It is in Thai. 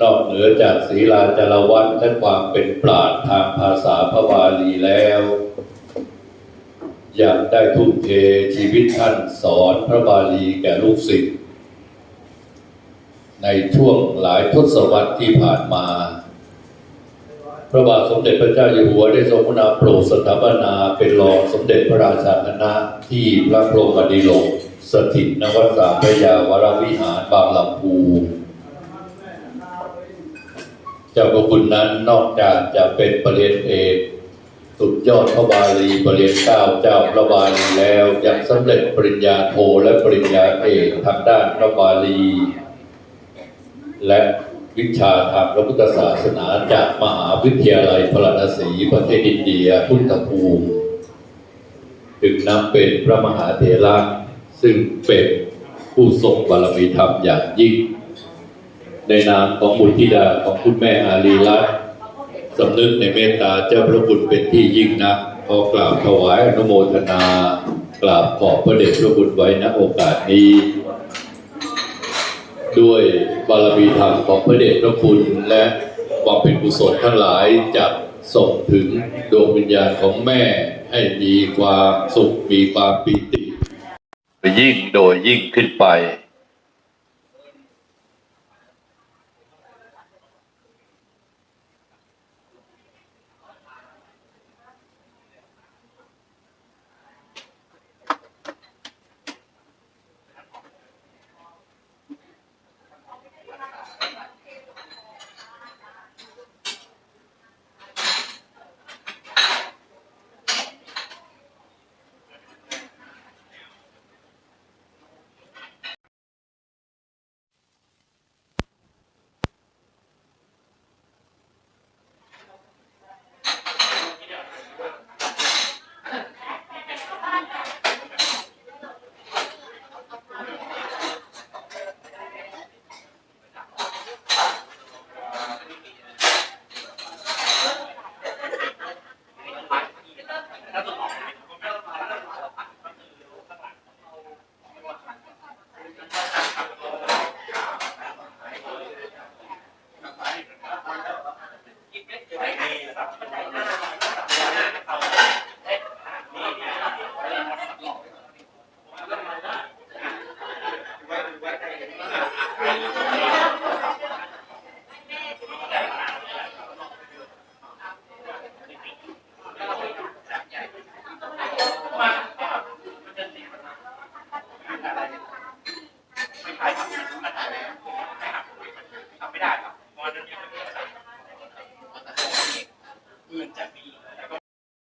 นอกเหนือจากศีลาจารวัตและความเป็นปราชญ์ทางภาษาพระบาลีแล้วอยากได้ทุ่มเทชีวิตท่านสอนพระบาลีแก่ลูกศิษย์ในช่วงหลายทศวรรษที่ผ่านมา พระบาทสมเด็จพระเจ้าอยู่หัวได้ทรงพระนาโปรดสถาปนาเป็นรองสมเด็จพระราชาคณะที่พระบรมดิโลกสถิตนวัดสามพระยาวรวิหารบางลำพู จ้าพระคุณนั้นนอกจากจะเป็นประเด็นเอกสุดยอดพระบาลีประเด็นเก้าเจ้าพระบาลีแล้วยังสำเร็จปริญญาโทและปริญญาเอกทางด้านพระบาลี และวิชาทางพระพุทธศาสนาจากมหาวิทยาลัยพระนศีประเทศอินเดียพุทธภูมิถึงนำเป็นพระมหาเถระซึ่งเป็นผู้ทรงบารมีธรรมอย่างยิ่ง ในนามของบุตรธิดาของคุณแม่อารีรัตน์สำนึกในเมตตาเจ้าพระคุณเป็นที่ยิ่งนักขอกราบถวายอนุโมทนากราบขอบพระเดชพระคุณไว้ณโอกาสนี้ ด้วยบารมีธรรมของพระเดชพระคุณและความเป็นกุศลทั้งหลายจะส่งถึงดวงวิญญาณของแม่ให้มีความสุขมีความปีติยิ่งโดยยิ่งขึ้นไป